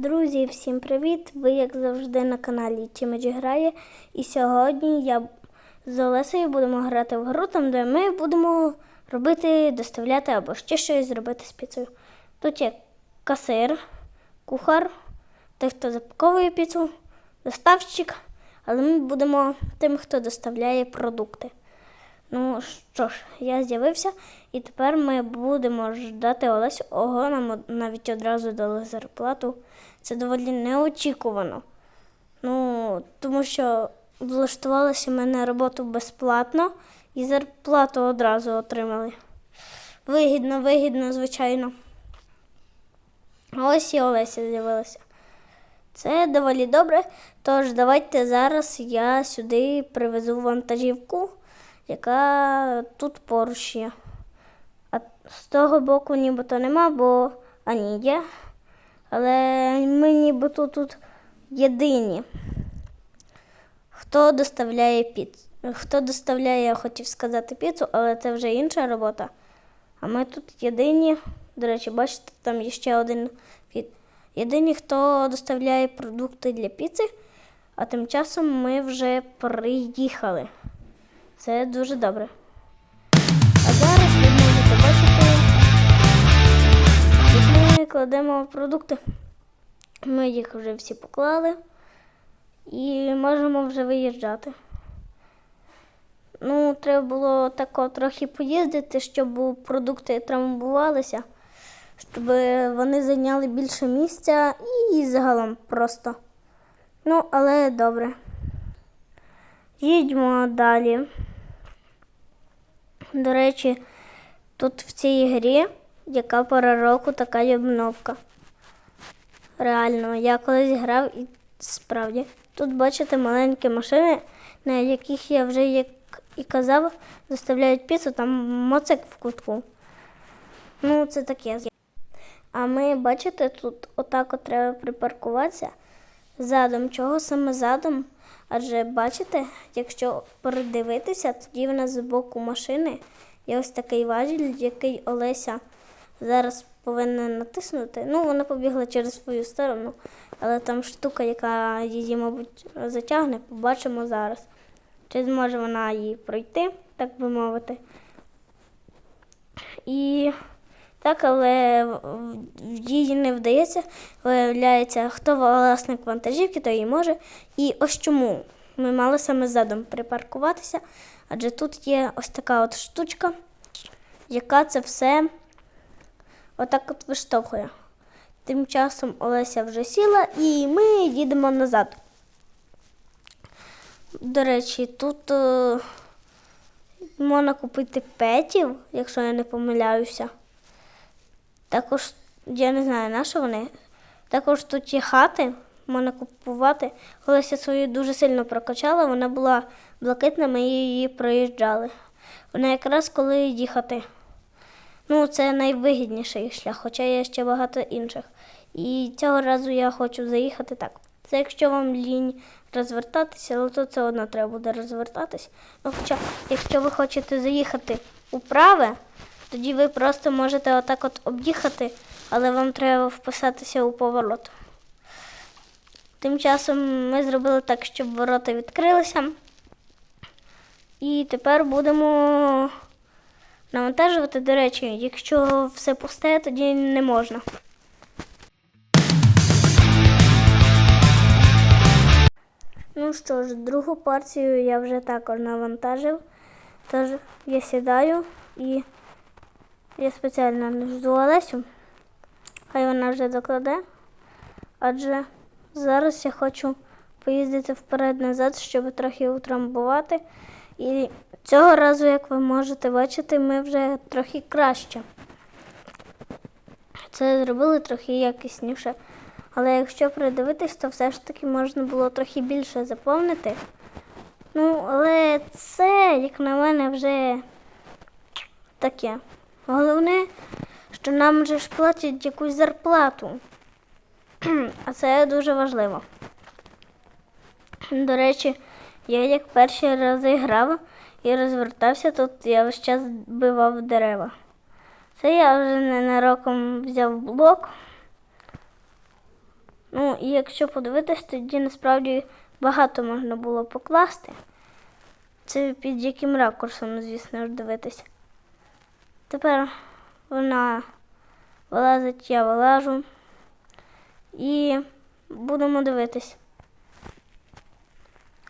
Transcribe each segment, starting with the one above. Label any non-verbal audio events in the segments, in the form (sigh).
Друзі, всім привіт! Ви, як завжди, на каналі Тімедж грає. І сьогодні я з Олесею будемо грати в гру, там, де ми будемо робити, доставляти або ще щось зробити з піцею. Тут є касир, кухар, той, хто запаковує піцу, доставщик, але ми будемо тим, хто доставляє продукти. Ну що ж, я з'явився, і тепер ми будемо ждати Олесю. Ого, нам навіть одразу дали зарплату. Це доволі неочікувано. Ну, тому що влаштувалися ми на роботу безплатно і зарплату одразу отримали. Вигідно, вигідно, звичайно. Ось і Олеся з'явилася. Це доволі добре. Тож давайте зараз я сюди привезу вантажівку, яка тут поруч є. З того боку нібито нема, бо а ні, є. Але ми нібито тут єдині. Хто доставляє піцу? Хто доставляє, я хотів сказати піцу, але це вже інша робота. А ми тут єдині. До речі, бачите, там є ще один піт. Єдині, хто доставляє продукти для піци, а тим часом ми вже приїхали. Це дуже добре. Кладемо продукти. Ми їх вже всі поклали і можемо вже виїжджати. Ну, треба було тако трохи поїздити, щоб продукти травмувалися, щоб вони зайняли більше місця і загалом просто. Ну, але добре. Їдьмо далі. До речі, тут в цій грі яка пора року, така й обновка. Реально, я колись грав і справді. Тут бачите маленькі машини, на яких я вже, як і казав, доставляють піцу, там моцик в кутку. Ну, це таке. А ми, бачите, тут отак от треба припаркуватися задом. Чого саме задом? Адже бачите, якщо передивитися, тоді в нас з боку машини є ось такий важіль, який Олеся зараз повинна натиснути. Ну, вона побігла через свою сторону, але там штука, яка її, мабуть, затягне, побачимо зараз. Чи зможе вона її пройти, так би мовити. І так, але їй не вдається. Виявляється, хто власник вантажівки, то і може. І ось чому ми мали саме задом припаркуватися, адже тут є ось така от штучка, яка це все отак от виштовхує. Тим часом Олеся вже сіла і ми їдемо назад. До речі, тут е, можна купити петів, якщо я не помиляюся. Також, я не знаю, на що вони. Також тут є хати, можна купувати. Олеся свою дуже сильно прокачала, вона була блакитна, ми її проїжджали. Вона якраз коли їхати. Ну, це найвигідніший шлях, хоча є ще багато інших. І цього разу я хочу заїхати так. Це якщо вам лінь розвертатися, але то все одно треба буде розвертатись. Ну, хоча, якщо ви хочете заїхати у праве, тоді ви просто можете отак от об'їхати, але вам треба вписатися у поворот. Тим часом ми зробили так, щоб ворота відкрилися. І тепер будемо навантажувати. До речі, якщо все пусте, тоді не можна. Ну що ж, другу партію я вже також навантажив. Тож я сідаю і я спеціально не жду Олесю. Хай вона вже докладе. Адже зараз я хочу поїздити вперед-назад, щоб трохи утрамбувати. І цього разу, як ви можете бачити, ми вже трохи краще. Це зробили трохи якісніше. Але якщо придивитись, то все ж таки можна було трохи більше заповнити. Ну, але це, як на мене, вже таке. Головне, що нам вже ж платять якусь зарплату. (clears throat) А це дуже важливо. До речі, я як перші рази грав і розвертався, тут я весь час збивав дерева. Це я вже ненароком взяв блок. Ну, і якщо подивитись, тоді насправді багато можна було покласти. Це під яким ракурсом, звісно дивитися. Тепер вона вилазить, я вилажу. І будемо дивитись.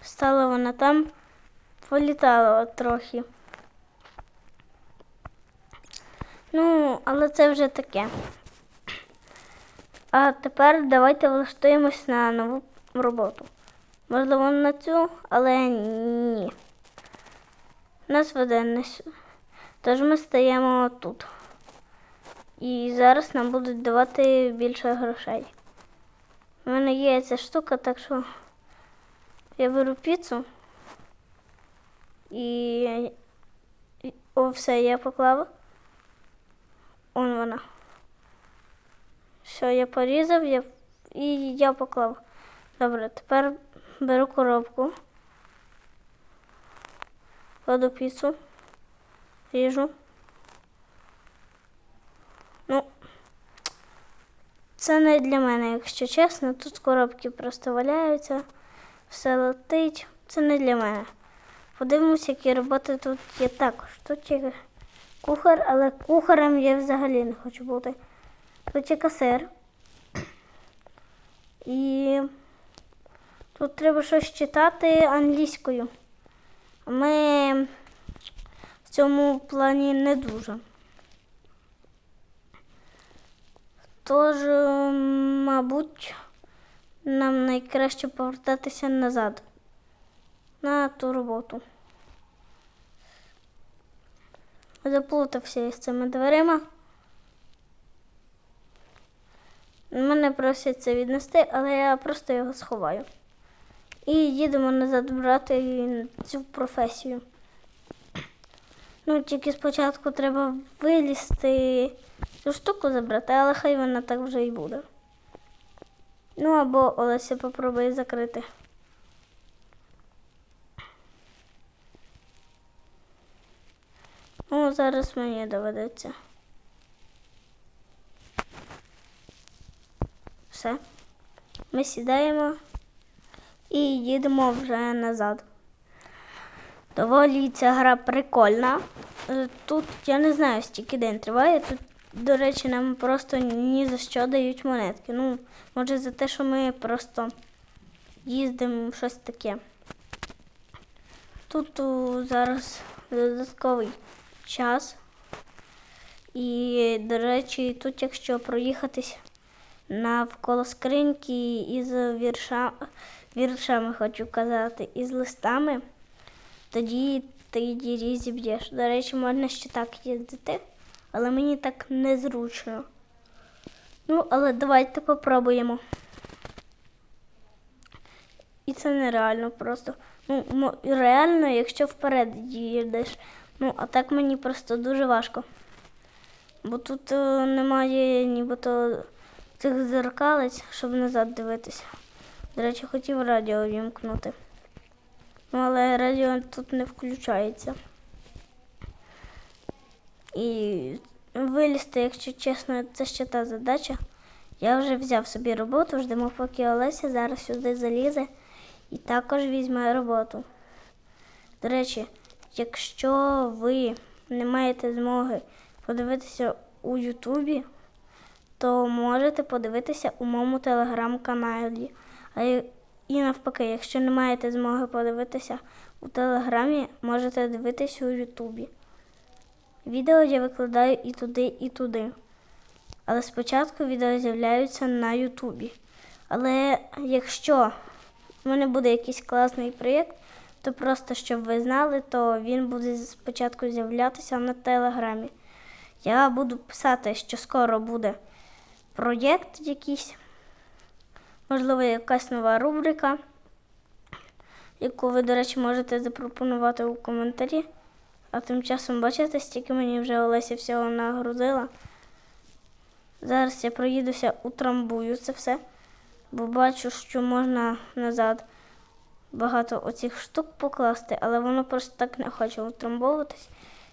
Стала вона там, політала трохи. Ну, але це вже таке. А тепер давайте влаштуємось на нову роботу. Можливо, на цю, але ні. Нас веде не сю- Тож ми стаємо тут. І зараз нам будуть давати більше грошей. У мене є ця штука, так що я беру піцу і, о, все, я поклала. Он вона. Все, я порізав я... і я поклав. Добре, тепер беру коробку. Кладу піцу. Ріжу. Ну, це не для мене, якщо чесно. Тут коробки просто валяються, все летить. Це не для мене. Подивимося, які роботи тут є також. Тут є кухар, але кухарем я взагалі не хочу бути. Тут є касир. І тут треба щось читати англійською. Ми в цьому плані не дуже. Тож, мабуть, нам найкраще повертатися назад на ту роботу. Заплутався із цими дверима. Мене просять це віднести, але я просто його сховаю. І їдемо назад брати цю професію. Ну, тільки спочатку треба вилізти, цю штуку забрати, але хай вона так вже і буде. Ну або Олеся попробує закрити. Ну, зараз мені доведеться. Все. Ми сідаємо і їдемо вже назад. Доволі ця гра прикольна. Е, Тут я не знаю, стільки день триває. Тут, до речі, нам просто ні за що дають монетки. Ну, може за те, що ми просто їздимо щось таке. Тут зараз додатковий час. І, до речі, тут, якщо проїхатись навколо скриньки із вірша, віршами, хочу казати, із листами, тоді ти її зіб'єш. До речі, можна ще так їздити, але мені так незручно. Ну, але давайте попробуємо. І це нереально просто. Ну, реально, якщо вперед їдеш. Ну, а так мені просто дуже важко. Бо тут е, немає нібито цих зеркалець, щоб назад дивитися. До речі, хотів радіо вімкнути. Ну, але радіо тут не включається. І вилізти, якщо чесно, це ще та задача. Я вже взяв собі роботу, ждемо, поки Олеся зараз сюди залізе і також візьме роботу. До речі, якщо ви не маєте змоги подивитися у Ютубі, то можете подивитися у моєму телеграм-каналі. А і навпаки, якщо не маєте змоги подивитися у телеграмі, можете дивитися у Ютубі. Відео я викладаю і туди, і туди. Але спочатку відео з'являються на Ютубі. Але якщо в мене буде якийсь класний проєкт, то просто щоб ви знали, то він буде спочатку з'являтися на телеграмі. Я буду писати, що скоро буде проєкт якийсь, можливо, якась нова рубрика, яку ви, до речі, можете запропонувати у коментарі. А тим часом, бачите, стільки мені вже Олеся всього нагрузила. Зараз я проїдуся, утрамбую це все, бо бачу, що можна назад багато оцих штук покласти, але воно просто так не хоче утрамбовуватись.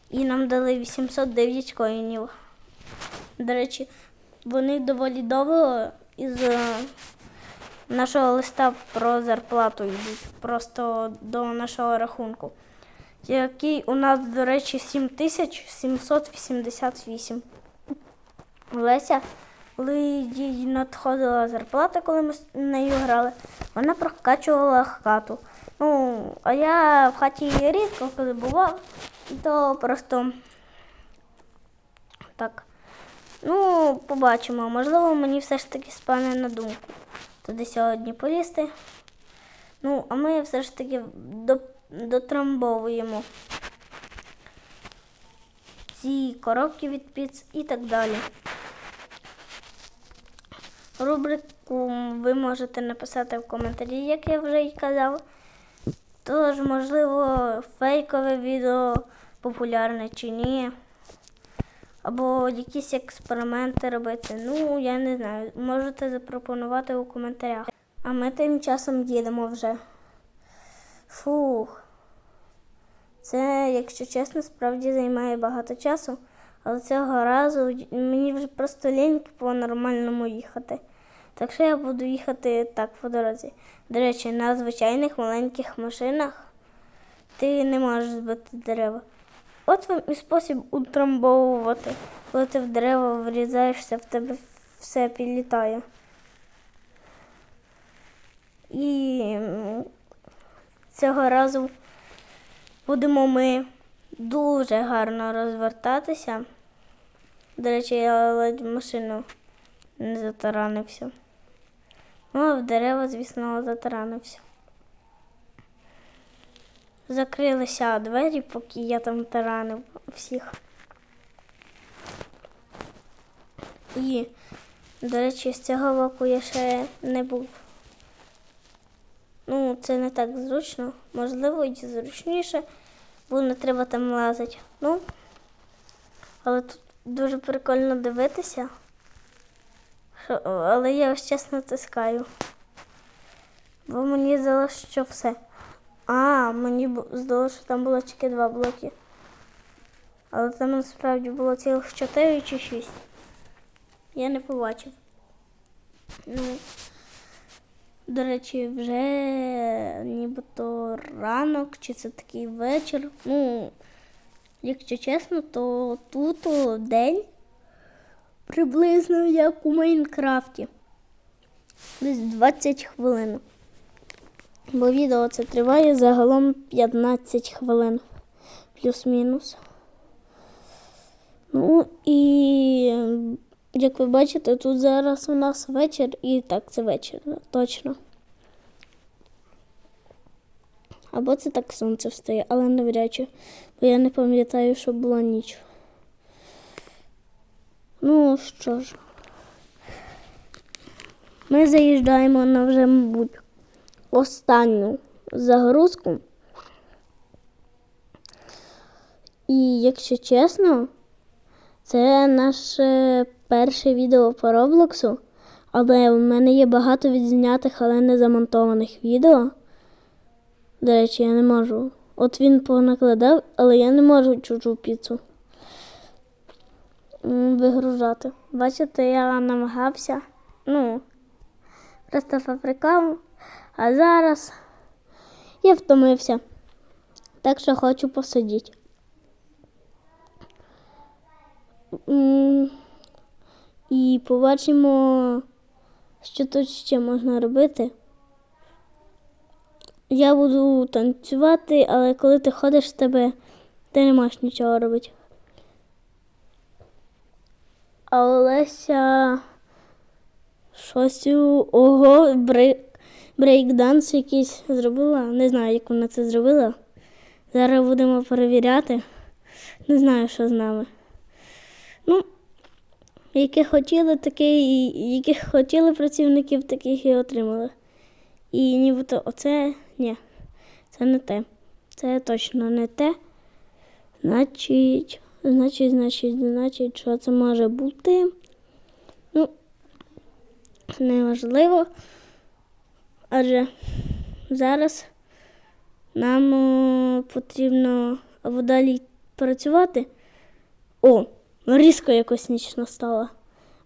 І нам дали 809 коїнів. До речі, вони доволі довго із е, нашого листа про зарплату йдуть просто до нашого рахунку, який у нас, до речі, 7788. Леся, коли їй надходила зарплата, коли ми з нею грали, вона прокачувала хату. Ну, а я в хаті рідко коли бував, то просто так. Ну, побачимо. Можливо, мені все ж таки спане на думку туди сьогодні полізти. Ну, а ми все ж таки до- дотрамбовуємо ці коробки від піц і так далі. Рубрику ви можете написати в коментарі, як я вже й казав. Тож, можливо, фейкове відео популярне чи ні. Або якісь експерименти робити. Ну, я не знаю. Можете запропонувати у коментарях. А ми тим часом їдемо вже. Фух. Це, якщо чесно, справді займає багато часу. Але цього разу мені вже просто ліньки по-нормальному їхати. Так що я буду їхати так по дорозі. До речі, на звичайних маленьких машинах ти не можеш збити дерева. От вам і спосіб утрамбовувати. Коли ти в дерево врізаєшся, в тебе все підлітає. І цього разу будемо ми дуже гарно розвертатися. До речі, я ледь машину не затаранився. Ну, в дерева, звісно, затаранився. Закрилися двері, поки я там таранив всіх. І, до речі, з цього боку я ще не був. Ну, це не так зручно. Можливо, і зручніше, бо не треба там лазити. Ну, але тут дуже прикольно дивитися. Що, але я ось чесно натискаю. Бо мені здалося, що все. А, мені здалося, що там було тільки два блоки. Але там насправді було цілих чотири чи шість. Я не побачив. Ну, до речі, вже нібито ранок, чи це такий вечір. Ну, якщо чесно, то тут день приблизно як у Майнкрафті. Десь 20 хвилин. Бо відео це триває загалом 15 хвилин. Плюс-мінус. Ну і як ви бачите, тут зараз у нас вечір, і так, це вечір, точно. Або це так сонце встає, але навряд чи, бо я не пам'ятаю, що була ніч. Ну що ж, ми заїжджаємо на вже, мабуть, останню загрузку. І якщо чесно, це наше перше відео по Роблоксу, але в мене є багато відзнятих, але не замонтованих відео. До речі, я не можу. От він понакладав, але я не можу чужу піцу вигружати. Бачите, я намагався. Ну, просто фабрикав. А зараз я втомився. Так що хочу посидіти. І побачимо, що тут ще можна робити. Я буду танцювати, але коли ти ходиш з тебе, ти не можеш нічого робити. А Олеся щось ого, брейк, брейкданс якийсь зробила. Не знаю, як вона це зробила. Зараз будемо перевіряти. Не знаю, що з нами. Ну, яке хотіли, таке яких хотіли працівників, таких і отримали. І нібито оце ні, це не те. Це точно не те. Значить, значить, значить, значить, що це може бути. Ну, неважливо. Адже зараз нам о, потрібно або далі працювати. О, різко якось ніч настала.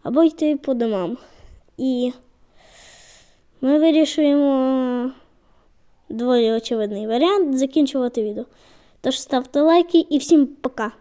Або йти по домам. І ми вирішуємо доволі очевидний варіант закінчувати відео. Тож ставте лайки і всім пока!